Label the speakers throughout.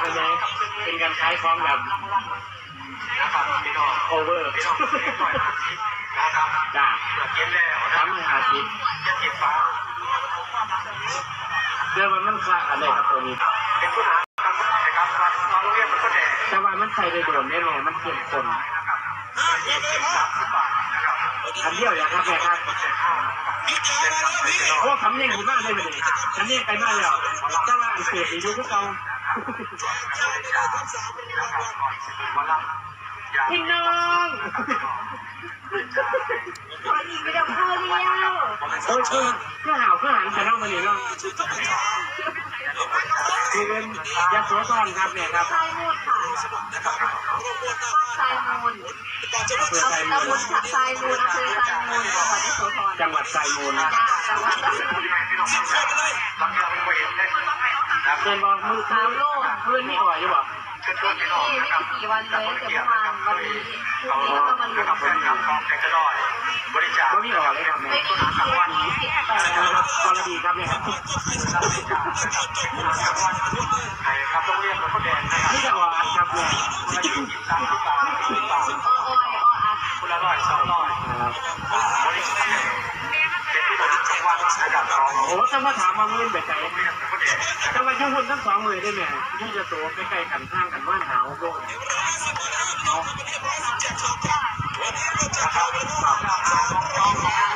Speaker 1: เป็นไงเป็นการขายของแบบ
Speaker 2: นะครับพี่น้อง
Speaker 1: โอเวอร์
Speaker 2: พี่น้องนะครับ
Speaker 1: จ้า
Speaker 2: เกิดเย็นแล้วนะ
Speaker 1: ทำให้หาทิต
Speaker 2: จะติดฟ้า
Speaker 1: เรื่องมันมันคลาอะไรครับตัวนี้
Speaker 2: เป็นผู้หาครับนะครับวันนอนโรงเรียนมันก็แดด
Speaker 1: แต่ว่ามันใส่ได้โดนได้ไงมันเข้มข้น
Speaker 2: นะครับยี่สิบสามสิบบาทนครับ
Speaker 1: อันเดียวอย่างครับแม่ครับ
Speaker 2: เจ็ดห้าเนี่ยง
Speaker 1: โอ้คำน่งดีมากเลยมันนี่คำเน่งไปมากแล้วแต่ว่าอันเสียดีดูพวกเรา พี่น้อง
Speaker 3: ตอนนี้ไม่ได้เข้าเลี้ยว
Speaker 1: โอ้ยคือเพื่อหาวเพื่อหันแต่น้องมันนี่เนาะคือเป็นยาโสธรครับเนี่ยครับ
Speaker 3: ทรายมูลค่ะบ้านทรายมูล
Speaker 1: อำเภอไซมู
Speaker 3: ตำบ
Speaker 1: ล
Speaker 3: ลทรายมูลอำเภอทรายมูล จังหวัดยโสธร
Speaker 1: จังหวัดไซมูล
Speaker 3: จ้าจังหวัดยโสธร
Speaker 2: พี่น้องรับยาเป็นนะครับ
Speaker 1: เดินบอกมือมือมือนี่อ่อยอยู่บ่
Speaker 2: เชิญชวนพี่น้อง
Speaker 3: นี่
Speaker 2: นะ
Speaker 3: ไม่กี่วันเลยแต่เมื่อวานวันนี้พรุ่งนี้ก็มาลุ้น
Speaker 2: นครับ
Speaker 3: กัน
Speaker 2: ทำกองแกงกระดอยบริจาค
Speaker 1: ก็มีอ่อยเลยครับ
Speaker 3: ไม่
Speaker 1: แม่
Speaker 3: มีกี่วันนี้แต่
Speaker 1: กรณีครับเนี่ยครับ โอ้ต้องมาถามมามือไปไกล
Speaker 2: เรียกรถแดง
Speaker 1: ทำไมยุ่งหุ่นทั้งสองมือได้ไหมยุ่งจะโตใกลกันข้างกันว่านหาวโลก
Speaker 2: นะครับ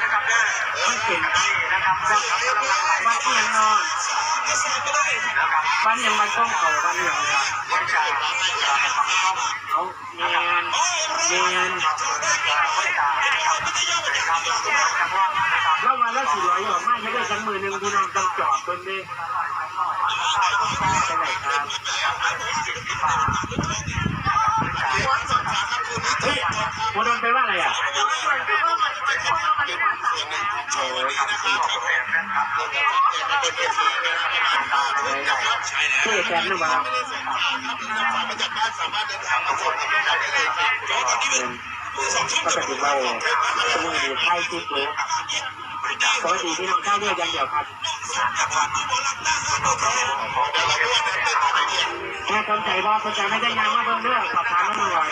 Speaker 2: นะครับ
Speaker 1: มันเป็น
Speaker 2: นี่นะครับวัดกำลังไหล
Speaker 1: บ้านเอียงนอน
Speaker 2: นะครับ
Speaker 1: บ้านยังมันต้องเขาบ้านเอียงเลย
Speaker 2: บริจาคฝั่งช่อง
Speaker 1: เขาเนียนเนียน
Speaker 2: บริจาคนะครับนะครับจังหวันะครับ
Speaker 1: แล้ววันละสี่ร้อย ออกมาจะได้ชั้นมือหนึ่งพี่น้องต้องจอดคนดิไปไหนครับ
Speaker 3: หัวสด
Speaker 1: เฮ้ยหัวโดนไปว่าอะไรอะ
Speaker 3: หัวสดคือว่ามันเป็นคนว่ามันหัวใสนะ
Speaker 1: โอ้ยชื่อแกนหรือเปล่าก็จะถือว่าสมุนไพรไทยทุกรู้ ปกติที่น้องข้าเนี่ยยังเดียวครับแม่สนใจบ่สนใจะไม่ได้ยังมาเบิ่งเรื่องสอบถามมาหน่อย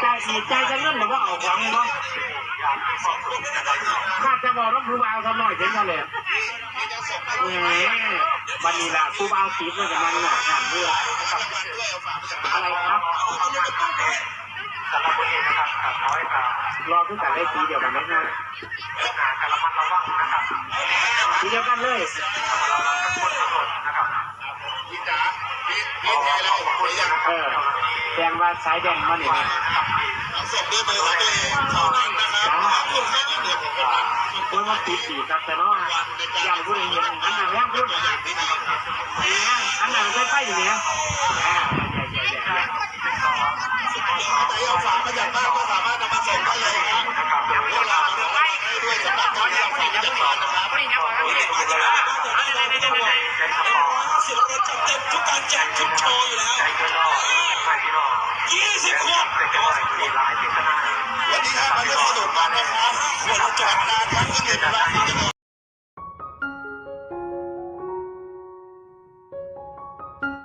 Speaker 1: ใจดีใจจะเงินหรือว่าเอาของบ่ข้าจะบอกว่าครูบาเอาทำหน่อยเห็นเขาเลยแหมวันนี้ล่ะครูบาเอาสีมันจะมันหนักหนักเรื่องอะไรครับ
Speaker 2: สำหรับวันนี้นะครับขอให้ครับ
Speaker 1: รอขึ้นแต่เลขสีเดียวกันไหมฮะ
Speaker 2: การระมัดระวังนะครับ
Speaker 1: สีเดียวกันเลย
Speaker 2: ระวังทุกคนทุกคนนะครับขอขอบคุณนะครับ
Speaker 1: เออแดงว่าสายแดงมาเนี่ยนะ
Speaker 4: ส่งด้วยมือของตัวเองเท่านั้นนะครับขอบคุณแค่นี้เดียวของคนนั้น
Speaker 1: โอ้ยมาติดสีครับแต่เนาะอย่างพูดเองอันไหนแย่งพูดอันไหนไม่ไปอยู่เนี่ย
Speaker 4: โชว์อยู่แล้ว
Speaker 2: ใจกระรอกไปพี่น้อง
Speaker 4: 20ขวด
Speaker 2: เป็นกระไรมีหลายที่ขนาด
Speaker 4: วันนี้ครับมาร่วมสนุกกันนะครับ5ขวดเราแจกนานครั้งละหนึ่งร้าน